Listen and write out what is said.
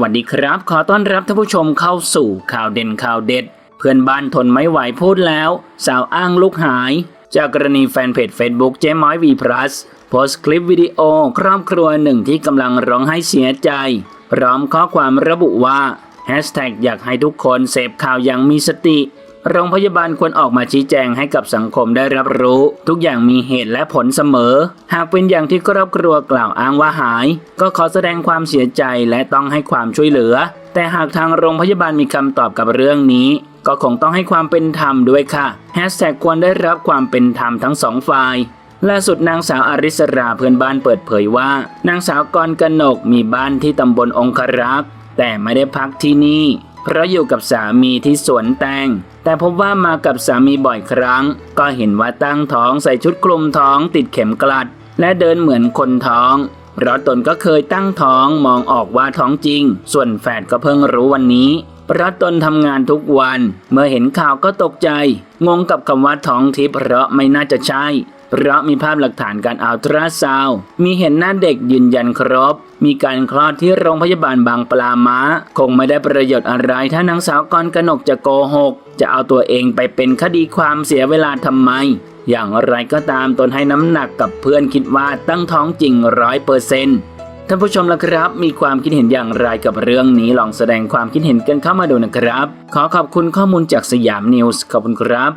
วัสดีครับ ขอต้อนรับท่านผู้ชมเข้าสู่ข่าวเด่นข่าวเด็ด เพื่อนบ้านทนไม่ไหวพูดแล้ว สาวอ้างลูกหาย จากกรณีแฟนเพจ Facebook เจ๊ม้อยวีพลัสโพสต์คลิปวิดีโอครอบครัวหนึ่งที่กำลังร้องไห้เสียใจ พร้อมข้อความระบุว่าแฮชแท็กอยากให้ทุกคนเสพข่าวอย่างมีสติ โรงพยาบาลควรออกมาชี้แจงให้กับสังคมได้รับรู้ ทุกอย่างมีเหตุและผลเสมอ หากเป็นอย่างที่ครอบครัวกล่าวอ้างว่าหาย ก็ขอแสดงความเสียใจและต้องให้ความช่วยเหลือ แต่หากทางโรงพยาบาลมีคำตอบกับเรื่องนี้ ก็คงต้องให้ความเป็นธรรมด้วยค่ะแฮชแท็กควรได้รับความเป็นธรรมทั้งสองฝ่ายล่าสุดนางสาวอาริสราเพื่อนบ้านเปิดเผยว่า นางสาวกรกนกมีบ้านที่ตำบลองครักษ์แต่ไม่ได้พักที่นี่ เพราะอยู่กับสามีที่สวนแตง แต่พบว่ามากับสามีบ่อยครั้ง ก็เห็นว่าตั้งท้องใส่ชุดคลุมท้องติดเข็มกลัด และเดินเหมือนคนท้องเพราะตนก็เคยตั้งท้องมองออกว่าท้องจริง ส่วนแฝดก็เพิ่งรู้วันนี้เพราะตนทำงานทุกวัน เมื่อเห็นข่าวก็ตกใจ งงกับคำว่าท้องทิพย์เพราะไม่น่าจะใช่ เพราะมีภาพหลักฐานการอัลตราซาวมีเห็นหน้าเด็กยืนยันครบ มีการคลอดที่โรงพยาบาลบางปลาม้าคงไม่ได้ประโยชน์อะไรถ้านางสาวกรกนกจะโกหก จะเอาตัวเองไปเป็นคดีความเสียเวลาทำไม อย่างไรก็ตามตนให้น้ำหนักกับเพื่อนคิดว่าตั้งท้องจริงร้อยเปอร์เซนต์ท่านผู้ชมละครับ มีความคิดเห็นอย่างไรกับเรื่องนี้ลองแสดงความคิดเห็นกันเข้ามาดูนะครับ ขอขอบคุณข้อมูลจากสยามนิวส์ขอบคุณครับ